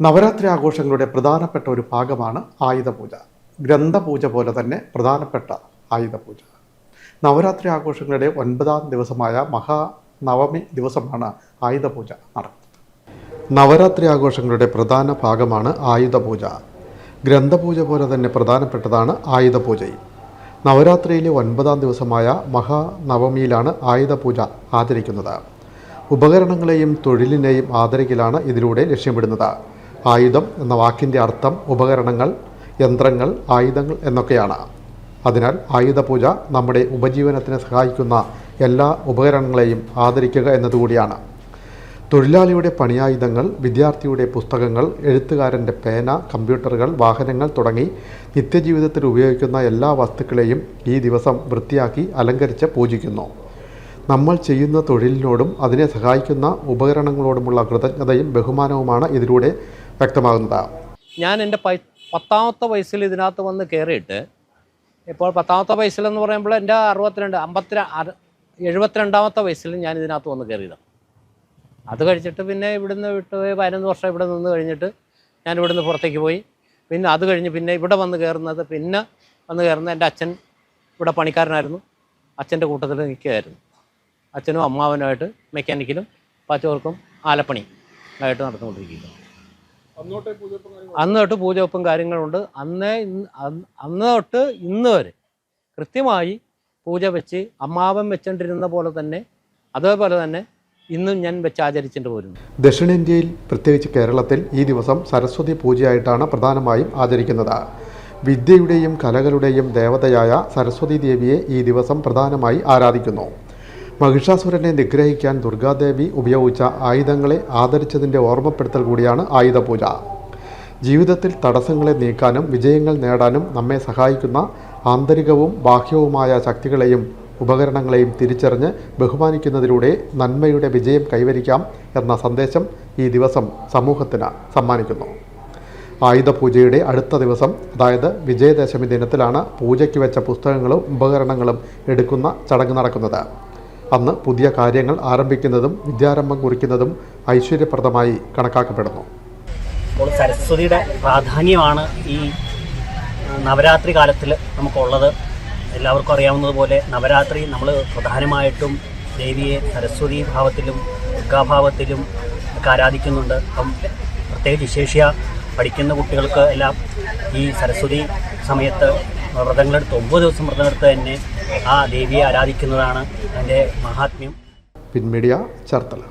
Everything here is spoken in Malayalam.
നവരാത്രി ആഘോഷങ്ങളുടെ പ്രധാനപ്പെട്ട ഒരു ഭാഗമാണ് ആയുധപൂജ. ഗ്രന്ഥപൂജ പോലെ തന്നെ പ്രധാനപ്പെട്ട ആയുധപൂജ. നവരാത്രി ആഘോഷങ്ങളുടെ ഒൻപതാം ദിവസമായ മഹാനവമി ദിവസമാണ് ആയുധപൂജ നടക്കുന്നത്. നവരാത്രി ആഘോഷങ്ങളുടെ പ്രധാന ഭാഗമാണ് ആയുധപൂജ. ഗ്രന്ഥപൂജ പോലെ തന്നെ പ്രധാനപ്പെട്ടതാണ് ആയുധപൂജയും. നവരാത്രിയിലെ ഒൻപതാം ദിവസമായ മഹാനവമിയിലാണ് ആയുധപൂജ ആചരിക്കുന്നത്. ഉപകരണങ്ങളെയും തൊഴിലിനെയും ആദരിക്കലാണ് ഇതിലൂടെ ലക്ഷ്യമിടുന്നത്. ആയുധം എന്ന വാക്കിന്റെ അർത്ഥം ഉപകരണങ്ങൾ യന്ത്രങ്ങൾ ആയുധങ്ങൾ എന്നൊക്കെയാണ്. അതിനാൽ ആയുധപൂജ നമ്മുടെ ഉപജീവനത്തിന് സഹായിക്കുന്ന എല്ലാ ഉപകരണങ്ങളെയും ആദരിക്കുക എന്നതുകൂടിയാണ്. തൊഴിലാളിയുടെ പണിയായുധങ്ങൾ വിദ്യാർത്ഥിയുടെ പുസ്തകങ്ങൾ എഴുത്തുകാരന്റെ പേന കമ്പ്യൂട്ടറുകൾ വാഹനങ്ങൾ തുടങ്ങി നിത്യജീവിതത്തിൽ ഉപയോഗിക്കുന്ന എല്ലാ വസ്തുക്കളെയും ഈ ദിവസം വൃത്തിയാക്കി അലങ്കരിച്ച് പൂജിക്കുന്നു. നമ്മൾ ചെയ്യുന്ന തൊഴിലിനോടും അതിനെ സഹായിക്കുന്ന ഉപകരണങ്ങളോടുമുള്ള കൃതജ്ഞതയും ബഹുമാനവുമാണ് ഇതിലൂടെ വ്യക്തമാകുന്നത് ഞാൻ എന്റെ പത്താമത്തെ വയസ്സിൽ ഇതിനകത്ത് വന്ന് കയറിയിട്ട് ഇപ്പോൾ പത്താമത്തെ വയസ്സിലെന്ന് പറയുമ്പോൾ എന്റെ അറുപത്തിരണ്ട് അമ്പത്തി എഴുപത്തിരണ്ടാമത്തെ വയസ്സിൽ ഞാൻ ഇതിനകത്ത് വന്ന് കയറിയതാണ്. അത് കഴിച്ചിട്ട് പിന്നെ ഇവിടുന്ന് വിട്ട് പതിനൊന്ന് വർഷം ഇവിടെ നിന്ന് കഴിഞ്ഞിട്ട് ഞാൻ ഇവിടുന്ന് പുറത്തേക്ക് പോയി. പിന്നെ അത് കഴിഞ്ഞ് പിന്നെ ഇവിടെ വന്ന് കയറുന്നത് പിന്നെ വന്ന് കയറുന്നത് എന്റെ അച്ഛൻ ഇവിടെ പണിക്കാരനായിരുന്നു. അച്ഛന്റെ കൂട്ടത്തിൽ നിൽക്കുകയായിരുന്നു. അച്ഛനും അമ്മാവനുമായിട്ട് മെക്കാനിക്കലും പച്ചവർക്കും ആലപ്പണി ആയിട്ട് നടന്നുകൊണ്ടിരിക്കുക അന്ന് തൊട്ട് പൂജവെപ്പും കാര്യങ്ങളുണ്ട്. അന്നേ അന്ന് അന്ന് തൊട്ട് ഇന്ന് വരെ കൃത്യമായി പൂജ വെച്ച് അമ്മാവൻ വെച്ചോണ്ടിരുന്ന പോലെ തന്നെ അതേപോലെ തന്നെ ഇന്നും ഞാൻ വെച്ച് ആചരിച്ചിട്ട് പോരുന്നു. ദക്ഷിണേന്ത്യയിൽ പ്രത്യേകിച്ച് കേരളത്തിൽ ഈ ദിവസം സരസ്വതി പൂജയായിട്ടാണ് പ്രധാനമായും ആചരിക്കുന്നത്. വിദ്യയുടെയും കലകളുടെയും ദേവതയായ സരസ്വതി ദേവിയെ ഈ ദിവസം പ്രധാനമായി ആരാധിക്കുന്നു. മഹിഷാസുരനെ നിഗ്രഹിക്കാൻ ദുർഗാദേവി ഉപയോഗിച്ച ആയുധങ്ങളെ ആദരിച്ചതിന്റെ ഓർമ്മപ്പെടുത്തൽ കൂടിയാണ് ആയുധപൂജ. ജീവിതത്തിൽ തടസ്സങ്ങളെ നീക്കാനും വിജയങ്ങൾ നേടാനും നമ്മെ സഹായിക്കുന്ന ആന്തരികവും ബാഹ്യവുമായ ശക്തികളെയും ഉപകരണങ്ങളെയും തിരിച്ചറിഞ്ഞ് ബഹുമാനിക്കുന്നതിലൂടെ നന്മയുടെ വിജയം കൈവരിക്കാം എന്ന സന്ദേശം ഈ ദിവസം സമൂഹത്തിന് സമ്മാനിക്കുന്നു. ആയുധപൂജയുടെ അടുത്ത ദിവസം അതായത് വിജയദശമി ദിനത്തിലാണ് പൂജയ്ക്ക് വെച്ച പുസ്തകങ്ങളും ഉപകരണങ്ങളും എടുക്കുന്ന ചടങ്ങ് നടക്കുന്നത്. അന്ന് പുതിയ കാര്യങ്ങൾ ആരംഭിക്കുന്നതും വിദ്യാരംഭം കുറിക്കുന്നതും ഐശ്വര്യപ്രദമായി കണക്കാക്കപ്പെടുന്നു. സരസ്വതിയുടെ പ്രാധാന്യമാണ് ഈ നവരാത്രി കാലത്തിൽ നമുക്കുള്ളത്. എല്ലാവർക്കും അറിയാവുന്നതുപോലെ നവരാത്രി നമ്മൾ പ്രധാനമായിട്ടും ദേവിയെ സരസ്വതി ഭാവത്തിലും ദുർഗാഭാവത്തിലും ഒക്കെ ആരാധിക്കുന്നുണ്ട്. അപ്പം പ്രത്യേകിച്ച് വിശേഷ്യ പഠിക്കുന്ന കുട്ടികൾക്ക് എല്ലാം ഈ സരസ്വതി സമയത്ത് വ്രതങ്ങളെടുത്ത് ഒമ്പത് ദിവസം വ്രതമെടുത്ത് തന്നെ ആ ദേവിയെ ആരാധിക്കുന്നതാണ് അതിന്റെ മഹാത്മ്യം. പിൻമീഡിയ ചേർത്തല.